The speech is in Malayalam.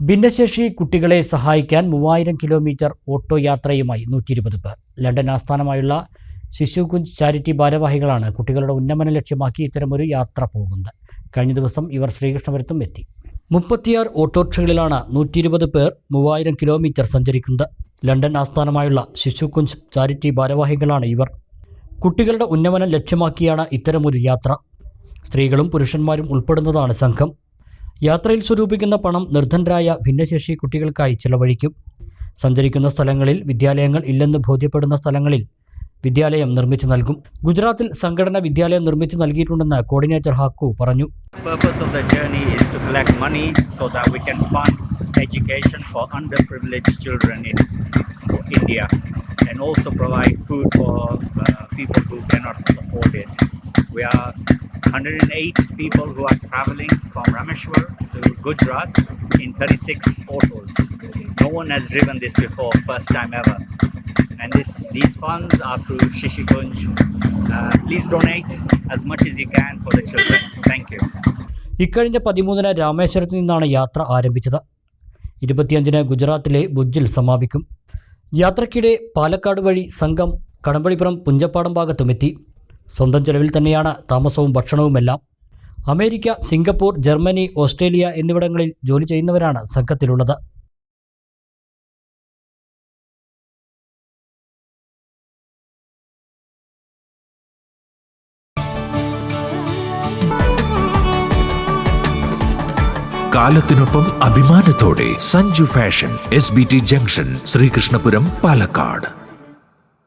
ഭിന്നശേഷി കുട്ടികളെ സഹായിക്കാൻ മൂവായിരം കിലോമീറ്റർ ഓട്ടോ യാത്രയുമായി നൂറ്റി ഇരുപത് പേർ. ലണ്ടൻ ആസ്ഥാനമായുള്ള ശിശുകുഞ്ച് ചാരിറ്റി ഭാരവാഹികളാണ് കുട്ടികളുടെ ഉന്നമനം ലക്ഷ്യമാക്കി ഇത്തരമൊരു യാത്ര പോകുന്നത്. കഴിഞ്ഞ ദിവസം ഇവർ ശ്രീകൃഷ്ണപുരത്തും എത്തി. മുപ്പത്തിയാറ് ഓട്ടോറിക്ഷകളിലാണ് നൂറ്റി ഇരുപത് പേർ മൂവായിരം കിലോമീറ്റർ സഞ്ചരിക്കുന്നത്. ലണ്ടൻ ആസ്ഥാനമായുള്ള ശിശുകുഞ്ച് ചാരിറ്റി ഭാരവാഹികളാണ് ഇവർ. കുട്ടികളുടെ ഉന്നമനം ലക്ഷ്യമാക്കിയാണ് ഇത്തരമൊരു യാത്ര. സ്ത്രീകളും പുരുഷന്മാരും ഉൾപ്പെടുന്നതാണ് സംഘം. യാത്രയിൽ സ്വരൂപിക്കുന്ന പണം നിർദ്ധനരായ ഭിന്നശേഷി കുട്ടികൾക്കായി ചെലവഴിക്കും. സഞ്ചരിക്കുന്ന സ്ഥലങ്ങളിൽ വിദ്യാലയങ്ങൾ ഇല്ലെന്ന് ബോധ്യപ്പെടുന്ന സ്ഥലങ്ങളിൽ വിദ്യാലയം നിർമ്മിച്ചു നൽകും. ഗുജറാത്തിൽ സംഘടന വിദ്യാലയം നിർമ്മിച്ചു നൽകിയിട്ടുണ്ടെന്ന് കോർഡിനേറ്റർ ഹാക്കു പറഞ്ഞു. Food for 108 people who are traveling from Rameshwar to Gujarat in 36 autos. No one has driven this before, first time ever. And this, these funds are through Shishikunj. Uh, please donate as much as you can for the children. Thank you. ഇക്കഴിഞ്ഞ പതിമൂന്നിന് രാമേശ്വരത്ത് നിന്നാണ് യാത്ര ആരംഭിച്ചത് ഇരുപത്തിയഞ്ചിന് ഗുജറാത്തിലെ ഭുജിൽ സമാപിക്കും യാത്രക്കിടെ പാലക്കാട് വഴി സംഘം കടമ്പളിപ്പുറം പുഞ്ചപ്പാടം ഭാഗത്തുമെത്തി സ്വന്തം ചെലവിൽ തന്നെയാണ് താമസവും ഭക്ഷണവുമെല്ലാം. അമേരിക്ക സിംഗപ്പൂർ ജർമ്മനി ഓസ്ട്രേലിയ എന്നിവിടങ്ങളിൽ ജോലി ചെയ്യുന്നവരാണ് സംഘത്തിലുള്ളത്. കാലത്തിനൊപ്പം അഭിമാനത്തോടെ Sanju fashion S B T junction Sreekrishnapuram Palakkad.